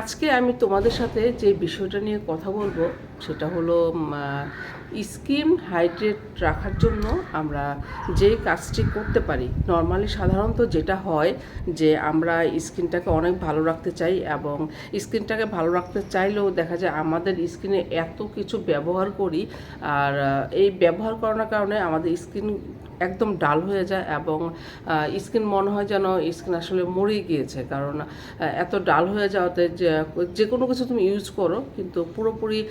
আজকে আমি তোমাদের সাথে যে বিষয়টা নিয়ে কথা বলব, সেটা হলো স্কিন হাইড্রেট রাখার জন্য আমরা যে কাজটি করতে পারি, নর্মালি সাধারণত যেটা হয় যে আমরা স্কিনটাকে অনেক ভালো রাখতে চাই এবং স্কিনটাকে ভালো রাখতে চাইলেও দেখা যায় আমাদের স্কিনে এত কিছু ব্যবহার করি, আর এই ব্যবহার করানোর কারণে আমাদের স্কিন একদম ডাল হয়ে যায় এবং স্কিন মনে হয় যেন স্কিন আসলে মরে গিয়েছে। কারণ এত ডাল হয়ে যাওয়াতে যে কোনো কিছু তুমি ইউজ করো, কিন্তু পুরোপুরি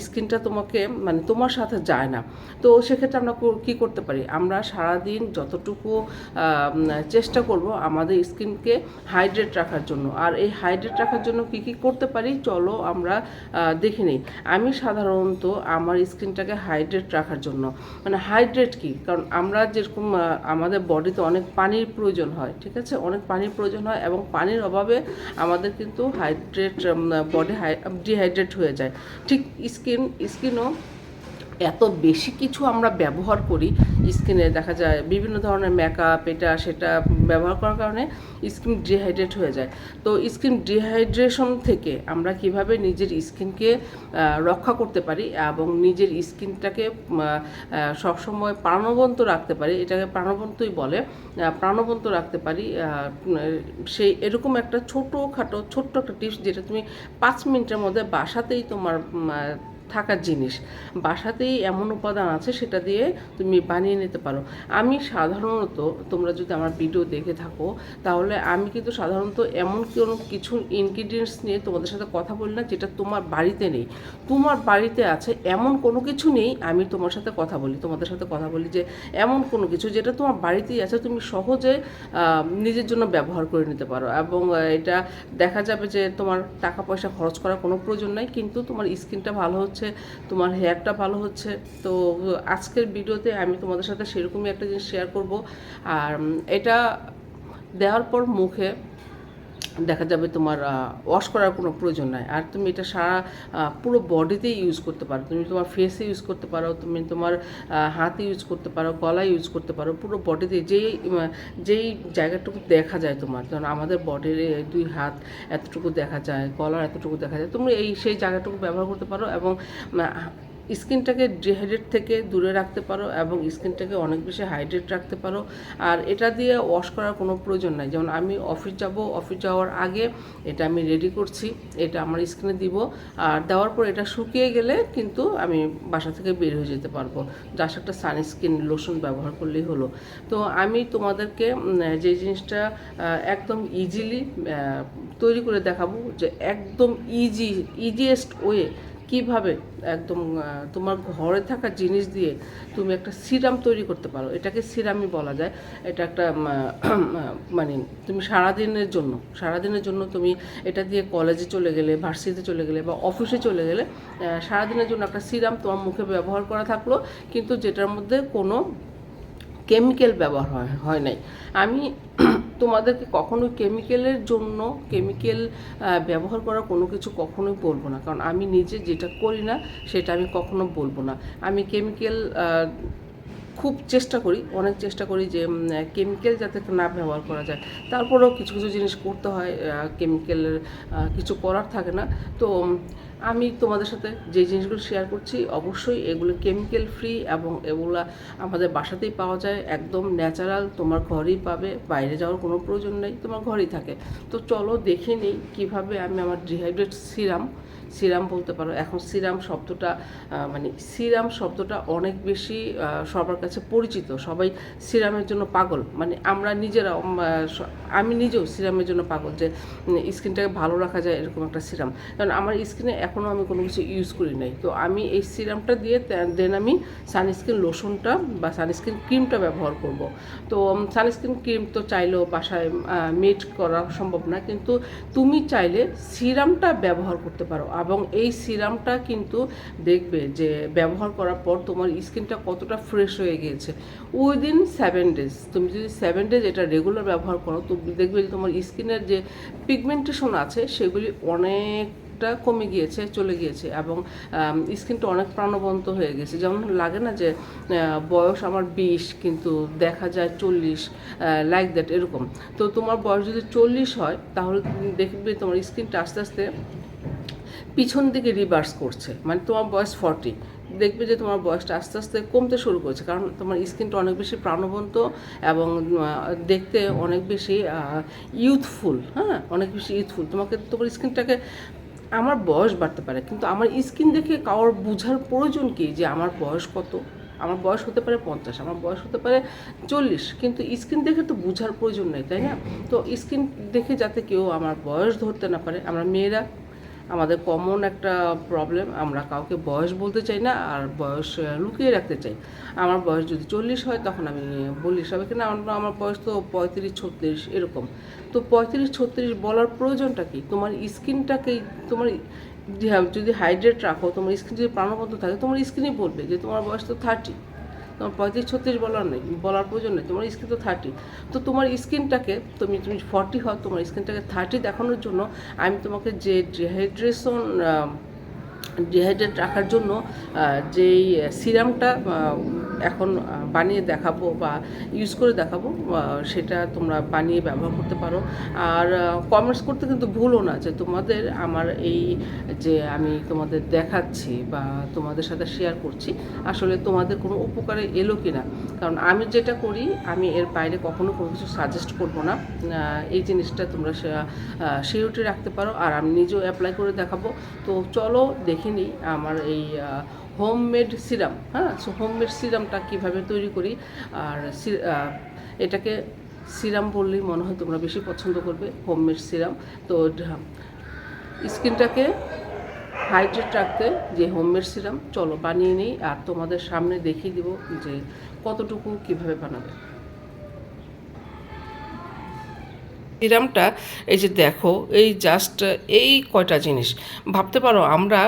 স্কিনটা তোমাকে মানে তোমার সাথে যায় না। তো সেক্ষেত্রে আমরা কো- করতে পারি? আমরা সারাদিন যতটুকু চেষ্টা করব আমাদের স্কিনকে হাইড্রেট রাখার জন্য। আর এই হাইড্রেট রাখার জন্য কি কি করতে পারি? চলো আমরা দেখে নিই। আমি সাধারণত আমার স্কিনটাকে হাইড্রেট রাখার জন্য। মানে হাইড্রেট কি? কারণ আমরা যেরকম আমাদের বডিতে অনেক পানির প্রয়োজন হয়, ঠিক আছে? অনেক পানির প্রয়োজন হয় এবং পানির অভাবে আমাদের কিন্তু হাইড্রেট বডি ডিহাইড্রেট হয়ে যায়। ঠিক স্কিন, স্কিনও এত বেশি কিছু আমরা ব্যবহার করি স্কিনে, দেখা যায় বিভিন্ন ধরনের মেকআপ এটা, সেটা ব্যবহার করার কারণে স্কিন ডিহাইড্রেট হয়ে যায়। তো স্কিন ডিহাইড্রেশন থেকে আমরা কীভাবে নিজের স্কিনকে রক্ষা করতে পারি এবং নিজের স্কিনটাকে সবসময় প্রাণবন্ত রাখতে পারি, এটাকে প্রাণবন্তই বলে প্রাণবন্ত রাখতে পারি সেই এরকম একটা ছোটোখাটো, ছোট্ট একটা টিপস যেটা তুমি পাঁচ মিনিটের মধ্যে বাসাতেই তোমার থাকার জিনিস। বাসাতেই এমন উপাদান আছে সেটা দিয়ে তুমি বানিয়ে নিতে পারো। আমি সাধারণত, তোমরা যদি আমার ভিডিও দেখে থাকো, তাহলে আমি কিন্তু সাধারণত এমন কোনো কিছু ইনগ্রিডিয়েন্টস নিয়ে তোমাদের সাথে কথা বলি না যেটা তোমার বাড়িতে নেই। তোমার বাড়িতে আছে এমন কোনো কিছু নেই, আমি তোমার সাথে কথা বলি। তোমাদের সাথে কথা বলি যে এমন কোনো কিছু যেটা তোমার বাড়িতেই আছে, তুমি সহজে নিজের জন্য ব্যবহার করে নিতে পারো। এবং এটা দেখা যাবে যে তোমার টাকা পয়সা খরচ করার কোনো প্রয়োজন নাই, কিন্তু তোমার স্কিনটা ভালো হচ্ছে তোমার হেয়ারটা ভালো হচ্ছে। তো আজকের ভিডিওতে আমি তোমাদের সাথে সেরকমই একটা জিনিস শেয়ার করব। আর এটা দেওয়ার পর মুখে দেখা যাবে তোমার ওয়াশ করার কোনো প্রয়োজন নাই। আর তুমি এটা সারা পুরো বডিতেই ইউজ করতে পারো। তুমি তোমার ফেসে ইউজ করতে পারো, তুমি তোমার হাতে ইউজ করতে পারো, গলায় ইউজ করতে পারো, পুরো বডিতে যেই যেই জায়গাটুকু দেখা যায় তোমার যেমন আমাদের বডির দুই হাত এতটুকু দেখা যায়, গলার এতটুকু দেখা যায়, তুমি এই সেই জায়গাটুকু ব্যবহার করতে পারো এবং স্কিনটাকে ডিহাইড্রেট থেকে দূরে রাখতে পারো এবং স্কিনটাকে অনেক বেশি হাইড্রেট রাখতে পারো। আর এটা দিয়ে ওয়াশ করার কোনো প্রয়োজন নাই। যেমন আমি অফিস যাব অফিস যাওয়ার আগে এটা আমি রেডি করছি, এটা আমার স্কিনে দিব। আর দেওয়ার পর এটা শুকিয়ে গেলে কিন্তু আমি বাসা থেকে বের হয়ে যেতে পারব। জাস্ট একটা সানস্ক্রিন লোশন ব্যবহার করলেই হলো। তো আমি তোমাদেরকে যে জিনিসটা একদম ইজিলি তৈরি করে দেখাবো যে একদম ইজি ইজিয়েস্ট ওয়ে কীভাবে একদম তোমার ঘরে থাকা জিনিস দিয়ে তুমি একটা সিরাম তৈরি করতে পারো। এটাকে সিরামই বলা যায়। এটা একটা মানে তুমি সারাদিনের জন্য সারাদিনের জন্য তুমি এটা দিয়ে কলেজে চলে গেলে ভার্সিতে চলে গেলে বা অফিসে চলে গেলে সারাদিনের জন্য একটা সিরাম তোমার মুখে ব্যবহার করা থাকল। কিন্তু যেটার মধ্যে কোনো কেমিক্যাল ব্যবহার হয় হয় নাই। আমি তোমাদেরকে কখনো কেমিক্যালের জন্য কেমিক্যাল ব্যবহার করা কোনো কিছু কখনোই বলব না। কারণ আমি নিজে যেটা করি না, সেটা আমি কখনো বলব না। আমি কেমিক্যাল খুব চেষ্টা করি, অনেক চেষ্টা করি যে কেমিক্যাল যাতে না ব্যবহার করা যায়। তারপরেও কিছু কিছু জিনিস করতে হয় কেমিক্যালের কিছু করার থাকে না। তো আমি তোমাদের সাথে যে জিনিসগুলো শেয়ার করছি, অবশ্যই এগুলো কেমিক্যাল ফ্রি এবং এগুলো আমাদের বাসাতেই পাওয়া যায়। একদম ন্যাচারাল তোমার ঘরেই পাবে, বাইরে যাওয়ার কোনো প্রয়োজন নেই, তোমার ঘরেই থাকে। তো চলো দেখে নিই কীভাবে আমি আমার ডিহাইড্রেট সিরাম সিরাম বলতে পারো। এখন সিরাম শব্দটা মানে সিরাম শব্দটা অনেক বেশি সবার কাছে পরিচিত। সবাই সিরামের জন্য পাগল। মানে আমরা নিজেরা আমি নিজেও সিরামের জন্য পাগল যে স্কিনটাকে ভালো রাখা যায় এরকম একটা সিরাম। কারণ আমার স্কিনে এখনও আমি কোনো কিছু ইউজ করি নাই। তো আমি এই সিরামটা দিয়ে দেন আমি সানস্ক্রিন লোশনটা বা সানস্ক্রিন ক্রিমটা ব্যবহার করব। তো সানস্ক্রিন ক্রিম তো চাইলেও বাসায় মেড করা সম্ভব না। কিন্তু তুমি চাইলে সিরামটা ব্যবহার করতে পারো। এবং এই সিরামটা কিন্তু দেখবে যে ব্যবহার করার পর তোমার স্কিনটা কতটা ফ্রেশ হয়ে গিয়েছে। উইদিন সেভেন ডেজ তুমি যদি সেভেন ডেজ এটা রেগুলার ব্যবহার করো, তো দেখবে যে তোমার স্কিনের যে পিগমেন্টেশন আছে, সেগুলি অনেকটা কমে গিয়েছে, চলে গিয়েছে এবং স্কিনটা অনেক প্রাণবন্ত হয়ে গেছে। যেমন লাগে না যে বয়স আমার বিশ, কিন্তু দেখা যায় চল্লিশ লাইক দ্যাট এরকম। তো তোমার বয়স যদি চল্লিশ হয়, তাহলে দেখবে তোমার স্কিনটা আস্তে আস্তে পিছন দিকে রিভার্স করছে। মানে তোমার বয়স ফর্টি দেখবে যে তোমার বয়সটা আস্তে আস্তে কমতে শুরু করেছে। কারণ তোমার স্কিনটা অনেক বেশি প্রাণবন্ত এবং দেখতে অনেক বেশি ইউথফুল হ্যাঁ? অনেক বেশি ইউথফুল তোমাকে, তোমার স্কিনটাকে আমার বয়স বাড়তে পারে। কিন্তু আমার স্কিন দেখে কারোর বোঝার প্রয়োজন কি? যে আমার বয়স কত? আমার বয়স হতে পারে পঞ্চাশ, আমার বয়স হতে পারে চল্লিশ। কিন্তু স্কিন দেখে তো বোঝার প্রয়োজন নেই, তাই না? তো স্কিন দেখে যাতে কেউ আমার বয়স ধরতে না পারে, আমরা মেয়েরা আমাদের কমন একটা প্রবলেম আমরা কাউকে বয়স বলতে চাই না, আর বয়স লুকিয়ে রাখতে চাই। আমার বয়স যদি চল্লিশ হয়, তখন আমি বলি সবাইকে না, আমার- বয়স তো পঁয়ত্রিশ, ছত্রিশ, এরকম। তো পঁয়ত্রিশ, ছত্রিশ বলার প্রয়োজনটা কি? তোমার স্কিনটাকেই, তোমার যদি হাইড্রেট রাখো, তোমার স্কিন যদি প্রাণবন্ত থাকে, তোমার স্কিনই বলবে যে তোমার বয়স তো থার্টি তোমার পঁয়ত্রিশ, ছত্রিশ বলার নেই, বলার প্রয়োজন নেই, তোমার স্কিন তো থার্টি তো তোমার স্কিনটাকে তুমি তুমি ফর্টি হও, তোমার স্কিনটাকে থার্টি দেখানোর জন্য আমি তোমাকে যে ডিহাইড্রেশন ডিহাইড্রেট রাখার জন্য যেই সিরামটা এখন বানিয়ে দেখাবো বা ইউজ করে দেখাবো সেটা তোমরা বানিয়ে ব্যবহার করতে পারো। আর কমেন্টস করতে কিন্তু ভুলো না যে তোমাদের আমার এই যে আমি তোমাদের দেখাচ্ছি বা তোমাদের সাথে শেয়ার করছি, আসলে তোমাদের কোনো উপকারে এলো কি না কারণ আমি যেটা করি, আমি এর বাইরে কখনো কোনো কিছু সাজেস্ট করব না। এই জিনিসটা তোমরা সিউরিটি রাখতে পারো। আর আমি নিজেও অ্যাপ্লাই করে দেখাবো। তো চলো দেখে নিই আমার এই হোমমেড সিরাম হ্যাঁ? সো হোমমেড সিরামটা কীভাবে তৈরি করি? আর এটাকে সিরাম বললেই মনে হয় তোমরা বেশি পছন্দ করবে, হোমমেড সিরাম। তো স্কিনটাকে হাইড্রেট রাখতে যে হোমমেড সিরাম, চলো বানিয়ে নিই। আর তোমাদের সামনে দেখিয়ে দিব যে কতটুকু কীভাবে বানাবে। সিরামটা এই যে দেখো, এই জাস্ট এই কয়টা জিনিস। ভাবতে পারো, আমরা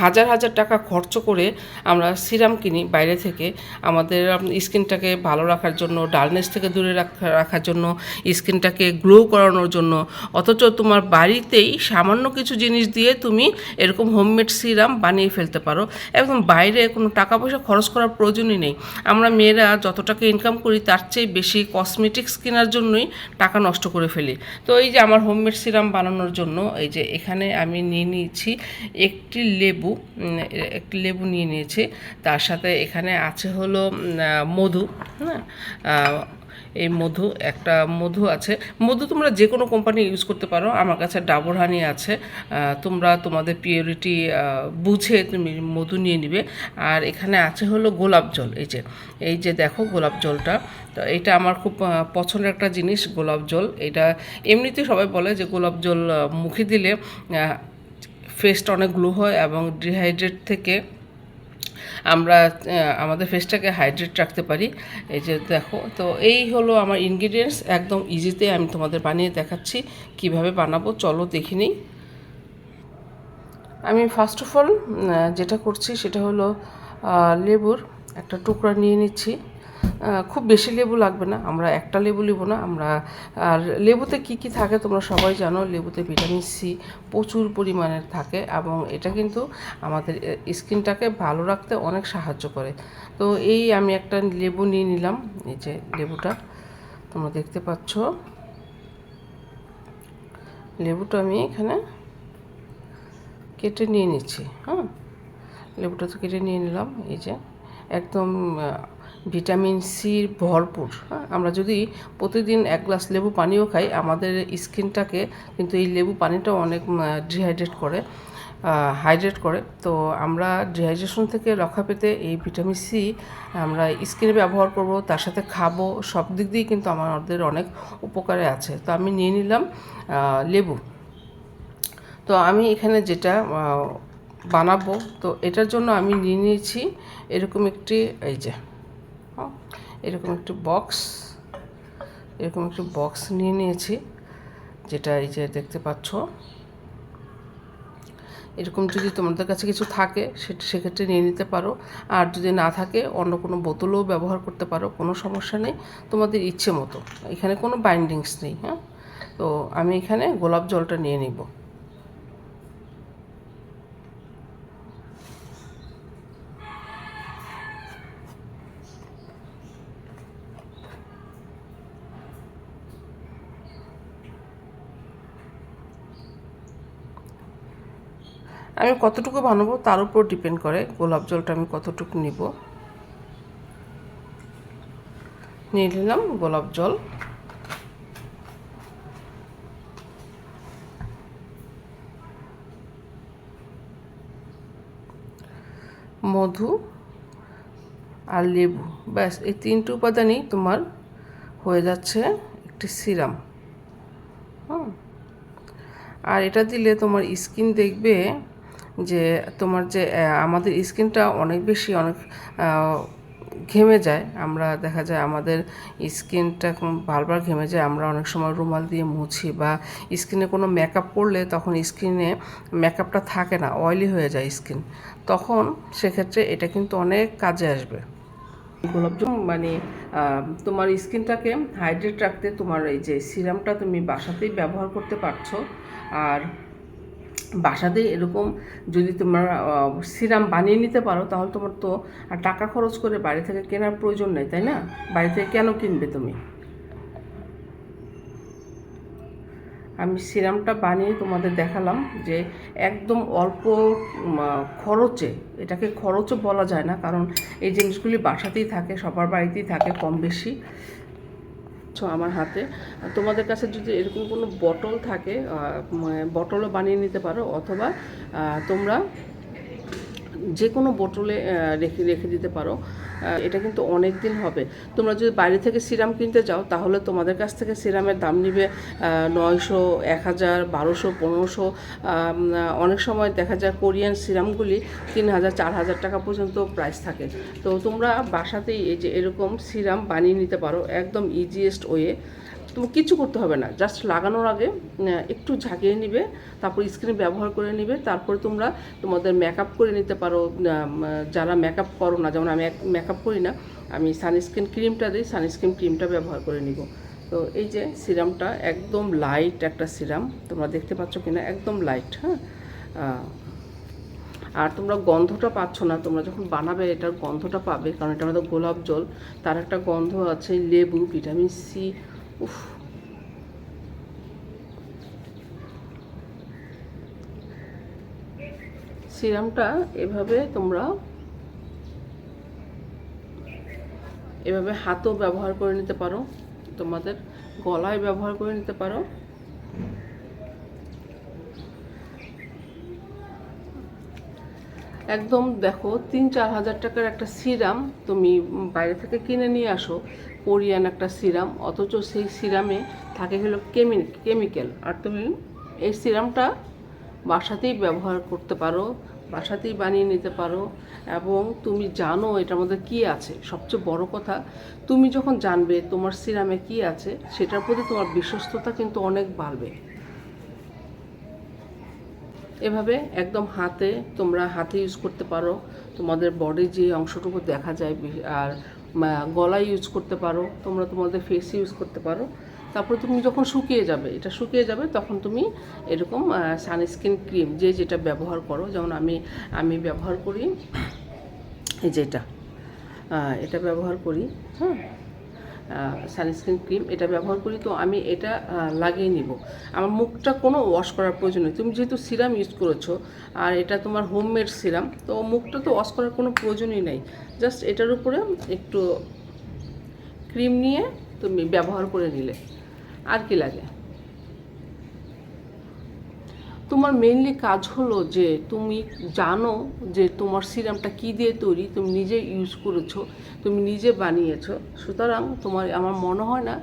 হাজার হাজার টাকা খরচ করে আমরা সিরাম কিনি বাইরে থেকে। আমাদের স্কিনটাকে ভালো রাখার জন্য ডালনেস থেকে দূরে রাখা, রাখার জন্য, স্কিনটাকে গ্লো করানোর জন্য। অথচ তোমার বাড়িতেই সামান্য কিছু জিনিস দিয়ে তুমি এরকম হোমমেড সিরাম বানিয়ে ফেলতে পারো। একদম বাইরে কোনো টাকা পয়সা খরচ করার প্রয়োজনই নেই। আমরা মেয়েরা যত টাকা ইনকাম করি, তার চেয়ে বেশি কসমেটিক্স কেনার জন্যই টাকা নষ্ট করে ফেলি। তো এই যে আমার হোমমেড সিরাম বানানোর জন্য, এই যে এখানে আমি নিয়ে নিয়েছি একটি লেবু একটি লেবু নিয়ে নিয়েছি। তার সাথে এখানে আছে হলো মধু হ্যাঁ? এই মধু, একটা মধু আছে। মধু তোমরা যে কোনো কোম্পানি ইউজ করতে পারো। আমার কাছে ডাবর হানি আছে। তোমরা তোমাদের পিওরিটি বুঝে তুমি মধু নিয়ে নিবে। আর এখানে আছে হলো গোলাপ জল। এই যে এই যে দেখো গোলাপ জলটা। তো এটা আমার খুব পছন্দের একটা জিনিস, গোলাপ জল। এটা এমনিতে সবাই বলে যে গোলাপ জল মুখে দিলে ফেসটা অনেক গ্লো হয় এবং ডিহাইড্রেট থেকে আমরা আমাদের ফেসটাকে হাইড্রেট রাখতে পারি। এই যে দেখো, তো এই হলো আমার ইনগ্রিডিয়েন্টস একদম ইজিতে আমি তোমাদের বানিয়ে দেখাচ্ছি কীভাবে বানাবো। চলো দেখে নিই। আমি ফার্স্ট অফ অল যেটা করছি সেটা হলো লেবুর একটা টুকরা নিয়ে নিচ্ছি। খুব বেশি লেবু লাগবে না, আমরা একটা লেবু নেব না, আমরা, আর লেবুতে কি কি থাকে তোমরা সবাই জানো, লেবুতে ভিটামিন সি প্রচুর পরিমাণে থাকে এবং এটা কিন্তু আমাদের স্কিনটাকে ভালো রাখতে অনেক সাহায্য করে। তো এই আমি একটা লেবু নিয়ে নিলাম, এই যে লেবুটা, তোমরা দেখতে পাচ্ছ। লেবুটা আমি এখানে কেটে নিয়ে নিচ্ছি হ্যাঁ? লেবুটা তো কেটে নিয়ে নিলাম, এই যে, একদম ভিটামিন সির ভরপুর। হ্যাঁ আমরা যদি প্রতিদিন এক গ্লাস লেবু পানিও খাই, আমাদের স্কিনটাকে কিন্তু এই লেবু পানিটাও অনেক ডিহাইড্রেট করে হাইড্রেট করে। তো আমরা ডিহাইড্রেশন থেকে রক্ষা পেতে এই ভিটামিন সি আমরা স্কিনে ব্যবহার করব, তার সাথে খাব, সব দিক দিয়েই কিন্তু আমাদের অনেক উপকারে আছে। তো আমি নিয়ে নিলাম লেবু। তো আমি এখানে যেটা বানাবো, তো এটার জন্য আমি নিয়ে নিয়েছি এরকম একটি, এই যে এরকম একটি বক্স এরকম একটি বক্স নিয়ে নিয়েছি যেটা এই যে দেখতে পাচ্ছ। এরকম যদি তোমাদের কাছে কিছু থাকে সেটা সেক্ষেত্রে নিয়ে নিতে পারো। আর যদি না থাকে অন্য কোনো বোতলও ব্যবহার করতে পারো কোনো সমস্যা নেই। তোমাদের ইচ্ছে মতো। এখানে কোনো বাইন্ডিংস নেই হ্যাঁ? তো আমি এখানে গোলাপ জলটা নিয়ে নিব। আমি কতটুকু বানাবো তার উপর ডিপেন্ড করে, গোলাপ জলটা আমি কতটুকু নিব। নিয়ে নিলাম গোলাপ জল। মধু আর লেবু, ব্যাস, এই তিনটে উপাদানই তোমার হয়ে যাচ্ছে একটি সিরাম। হুম। আর এটা দিলে তোমার স্কিন দেখবে যে তোমার যে আমাদের স্কিনটা অনেক বেশি অনেক ঘেমে যায়। আমরা দেখা যায় আমাদের স্কিনটা বারবার ঘেমে যায়। আমরা অনেক সময় রুমাল দিয়ে মুছি বা স্কিনে কোনো মেকআপ করলে তখন স্কিনে মেকআপটা থাকে না অয়েলি হয়ে যায় স্কিন। তখন সেক্ষেত্রে এটা কিন্তু অনেক কাজে আসবে। গোলাপজাম মানে তোমার স্কিনটাকে হাইড্রেট রাখতে তোমার এই যে সিরামটা তুমি বাসাতেই ব্যবহার করতে পারছ। আর বাসাতে এরকম যদি তোমার সিরাম বানিয়ে নিতে পারো, তাহলে তোমার তো আর টাকা খরচ করে বাড়ি থেকে কেনার প্রয়োজন নেই, তাই না? বাড়ি থেকে কেন কিনবে তুমি? আমি সিরামটা বানিয়ে তোমাদের দেখালাম যে একদম অল্প খরচে, এটাকে খরচও বলা যায় না, কারণ এই জিনিসগুলি বাসাতেই থাকে, সবার বাড়িতেই থাকে কম বেশি। আমার হাতে। তোমাদের কাছে যদি এরকম কোনো বটল থাকে বটলও বানিয়ে নিতে পারো, অথবা তোমরা যে কোনো বোটলে রেখে রেখে দিতে পারো। এটা কিন্তু অনেক দিন হবে। তোমরা যদি বাইরে থেকে সিরাম কিনতে যাও, তাহলে তোমাদের কাছ থেকে সিরামের দাম নিবে নয়শো, এক হাজার, বারোশো, পনেরোশো অনেক সময় দেখা যায় কোরিয়ান সিরামগুলি তিন হাজার, চার হাজার টাকা পর্যন্ত প্রাইস থাকে। তো তোমরা বাসাতেই এই যে এরকম সিরাম বানিয়ে নিতে পারো, একদম ইজিয়েস্ট ওয়ে তুমি কিছু করতে হবে না জাস্ট লাগানোর আগে একটু ঝাঁকিয়ে নিবে, তারপর স্ক্রিন ব্যবহার করে নিবে, তারপরে তোমরা তোমাদের মেকআপ করে নিতে পারো যারা মেকআপ করো না, যেমন আমি মেকআপ করি না, আমি সানস্ক্রিন ক্রিমটা দিই সানস্ক্রিন ক্রিমটা ব্যবহার করে নিব। তো এই যে সিরামটা একদম লাইট একটা সিরাম তোমরা দেখতে পাচ্ছ কি না একদম লাইট হ্যাঁ? আর তোমরা গন্ধটা পাচ্ছ না, তোমরা যখন বানাবে, এটার গন্ধটা পাবে, কারণ এটা আমাদের গোলাপ জল, তার একটা গন্ধ আছে লেবু ভিটামিন সি উফ সিরামটা এভাবে তোমরা এভাবে হাতও ব্যবহার করে নিতে পারো, তোমাদের গলায় ব্যবহার করে নিতে পারো। একদম দেখো, তিন চার হাজার টাকার একটা সিরাম তুমি বাইরে থেকে কিনে নিয়ে আসো, কোরিয়ান একটা সিরাম, অথচ সেই সিরামে থাকে হলো কেমি, কেমিক্যাল। আর তুমি এই সিরামটা বাসাতেই ব্যবহার করতে পারো, বাসাতেই বানিয়ে নিতে পারো, এবং তুমি জানো এটার মধ্যে কী আছে। সবচেয়ে বড় কথা, তুমি যখন জানবে তোমার সিরামে কী আছে, সেটার প্রতি তোমার বিশ্বস্ততা কিন্তু অনেক বাড়বে। এভাবে একদম হাতে তোমরা হাতে ইউজ করতে পারো। তোমাদের বডির যে অংশটুকু দেখা যায় আর গলায় ইউজ করতে পারো। তোমরা তোমাদের ফেসে ইউজ করতে পারো। তারপরে তুমি যখন শুকিয়ে যাবে, এটা শুকিয়ে যাবে, তখন তুমি এরকম সানস্ক্রিন ক্রিম যে যেটা ব্যবহার করো, যেমন আমি আমি ব্যবহার করি যেটা এটা ব্যবহার করি হ্যাঁ সানস্ক্রিন ক্রিম এটা ব্যবহার করি, তো আমি এটা লাগিয়ে নিব। আমার মুখটা কোনো ওয়াশ করার প্রয়োজন নেই। তুমি যেহেতু সিরাম ইউজ করেছ, আর এটা তোমার হোমমেড সিরাম তো মুখটা তো ওয়াশ করার কোনো প্রয়োজনই নাই। জাস্ট এটার উপরে একটু ক্রিম নিয়ে তুমি ব্যবহার করে নিলে। আর কি লাগে? তোমার মেইনলি কাজ হলো যে তুমি জানো যে তোমার সিরামটা কী দিয়ে তৈরি, তুমি নিজে ইউজ করেছ, তুমি নিজে বানিয়েছো। সুতরাং তোমার, আমার মনে হয় না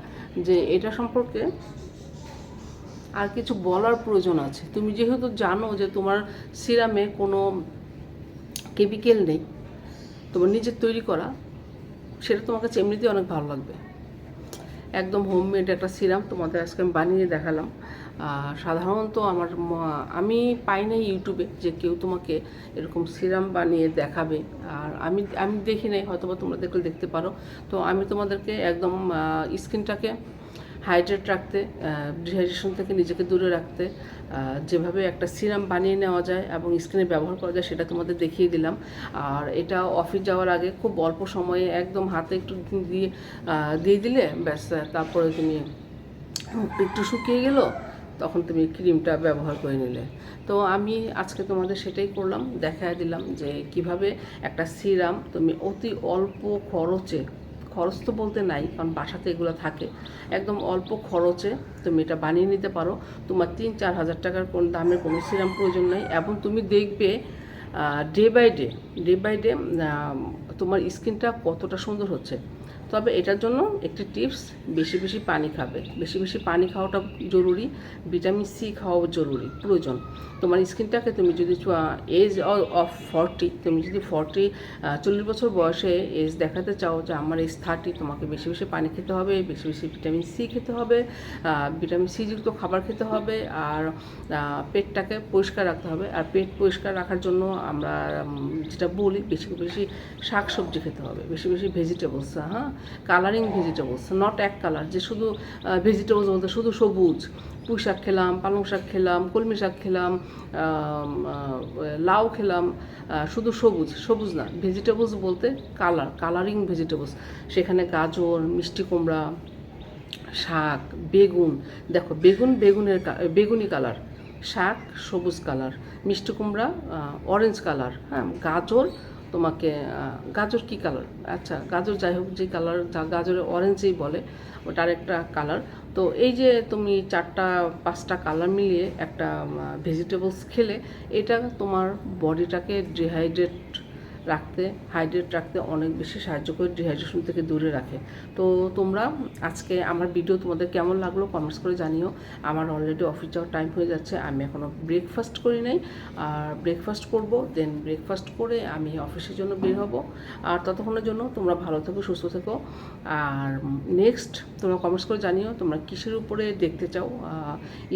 যে এটা সম্পর্কে আর কিছু বলার প্রয়োজন আছে। তুমি যেহেতু জানো যে তোমার সিরামে কোনো কেমিক্যাল নেই, তোমার নিজের তৈরি করা, সেটা তোমার কাছে এমনিতেই অনেক ভালো লাগবে। একদম হোমমেড একটা সিরাম তোমাদের আজকে আমি বানিয়ে দেখালাম। সাধারণত আমার আমি পাই না ইউটিউবে যে কেউ তোমাকে এরকম সিরাম বানিয়ে দেখাবে। আর আমি আমি দেখি নাই হয়তো বা তোমরা দেখলে দেখতে পারো। তো আমি তোমাদেরকে একদম স্কিনটাকে হাইড্রেট রাখতে ডিহাইড্রেশন থেকে নিজেকে দূরে রাখতে যেভাবে একটা সিরাম বানিয়ে নেওয়া যায় এবং স্কিনে ব্যবহার করা যায় সেটা তোমাদের দেখিয়ে দিলাম। আর এটা অফিস যাওয়ার আগে খুব অল্প সময়ে একদম হাতে একটু দিয়ে দিয়ে দিলে ব্যাস, তারপরে তুমি একটু শুকিয়ে গেল তখন তুমি ক্রিমটা ব্যবহার করে নিলে। তো আমি আজকে তোমাদের সেটাই করলাম, দেখায় দিলাম যে কীভাবে একটা সিরাম তুমি অতি অল্প খরচে, খরচ তো বলতে নাই, কারণ বাসাতে এগুলো থাকে, একদম অল্প খরচে তুমি এটা বানিয়ে নিতে পারো। তোমার তিন চার হাজার টাকার কোন দামের কোনো সিরাম প্রয়োজন নাই এবং তুমি দেখবে day by day day by day তোমার স্কিনটা কতটা সুন্দর হচ্ছে। তবে এটার জন্য একটি টিপস, বেশি বেশি পানি খাবে। বেশি বেশি পানি খাওয়াটা জরুরি, ভিটামিন সি খাওয়াও জরুরি, প্রয়োজন। তোমার স্কিনটাকে তুমি যদি এজ অফ ফর্টি তুমি যদি ফর্টি চল্লিশ বছর বয়সে এজ দেখাতে চাও যে আমার এজ থার্টি তোমাকে বেশি বেশি পানি খেতে হবে, বেশি বেশি ভিটামিন সি খেতে হবে ভিটামিন সি যুক্ত খাবার খেতে হবে, আর পেটটাকে পরিষ্কার রাখতে হবে। আর পেট পরিষ্কার রাখার জন্য আমরা যেটা বলি, বেশি বেশি শাক সবজি খেতে হবে, বেশি বেশি ভেজিটেবলস হ্যাঁ? কালারিং ভেজিটেবলস নট এক কালার যে শুধু ভেজিটেবলস বলতে শুধু সবুজ। পুঁই শাক খেলাম, পালং শাক খেলাম, কলমি শাক খেলাম লাউ খেলাম শুধু সবুজ সবুজ না ভেজিটেবলস বলতে কালার কালারিং ভেজিটেবলস সেখানে গাজর, মিষ্টি কুমড়া, শাক, বেগুন, দেখো বেগুন বেগুনের বেগুনি কালার শাক সবুজ কালার মিষ্টি কুমড়া অরেঞ্জ কালার হ্যাঁ গাজর তোমাকে গাজর কি কালার আচ্ছা গাজর যাই হোক, যে কালার যা গাজরের অরেঞ্জই বলে, ওটার একটা কালার তো এই যে তুমি চারটা, পাঁচটা কালার মিলিয়ে একটা ভেজিটেবলস খেলে, এটা তোমার বডিটাকে ডিহাইড্রেট রাখতে হাইড্রেট রাখতে অনেক বেশি সাহায্য করে ডিহাইড্রেশন থেকে দূরে রাখে। তো তোমরা আজকে আমার ভিডিও তোমাদের কেমন লাগল কমেন্টস করে জানিও। আমার অলরেডি অফিস যাওয়ার টাইম হয়ে যাচ্ছে, আমি এখনও ব্রেকফাস্ট করি নাই। আর ব্রেকফাস্ট করব দেন ব্রেকফাস্ট করে আমি অফিসের জন্য বের হব। আর ততক্ষণের জন্য তোমরা ভালো থেকো, সুস্থ থেকো। আর নেক্সট তোমরা কমেন্টস করে জানিও, তোমরা কিসের উপরে দেখতে চাও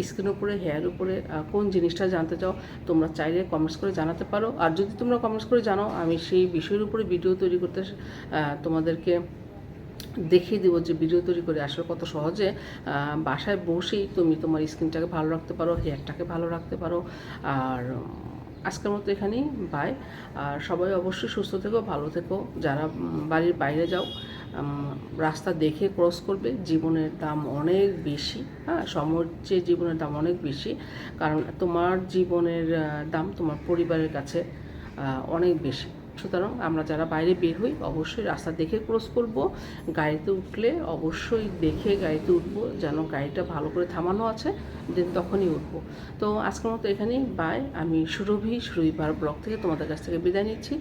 স্কিনের উপরে হেয়ার উপরে কোন জিনিসটা জানতে চাও, তোমরা চাইলে কমেন্টস করে জানাতে পারো। আর যদি তোমরা কমেন্টস করে জানো, আমি সেই বিষয়ের উপরে ভিডিও তৈরি করতে তোমাদেরকে দেখিয়ে দেবো যে ভিডিও তৈরি করে আসলে কত সহজে বাসায় বসেই তুমি তোমার স্কিনটাকে ভালো রাখতে পারো হেয়ারটাকে ভালো রাখতে পারো। আর আজকের মতো এখানেই বাই আর সবাই অবশ্যই সুস্থ থেকো, ভালো থেকো। যারা বাড়ির বাইরে যাও রাস্তা দেখে ক্রস করবে, জীবনের দাম অনেক বেশি। হ্যাঁ সময়ের চেয়ে জীবনের দাম অনেক বেশি। কারণ তোমার জীবনের দাম তোমার পরিবারের কাছে অনেক বেশি। সুতরাং আমরা যারা বাইরে বের হই, অবশ্যই রাস্তা দেখে ক্রস করব, গাড়িতে উঠলে অবশ্যই দেখে গাড়িতে উঠবো, যেন গাড়িটা ভালো করে থামানো আছে, দেন তখনই উঠবো। তো আজকের মতো এখানেই বাই আমি সুরভি, সুরভিবার ব্লগ থেকে তোমাদের কাছ থেকে বিদায় নিচ্ছি।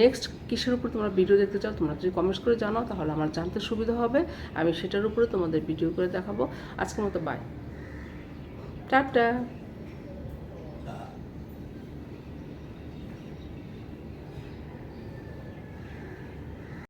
নেক্সট কিসের উপর তোমরা ভিডিও দেখতে চাও, তোমরা যদি কমেন্টস করে জানাও, তাহলে আমার জানতে সুবিধা হবে। আমি সেটার উপরে তোমাদের ভিডিও করে দেখাবো। আজকের মতো বাই টাটা!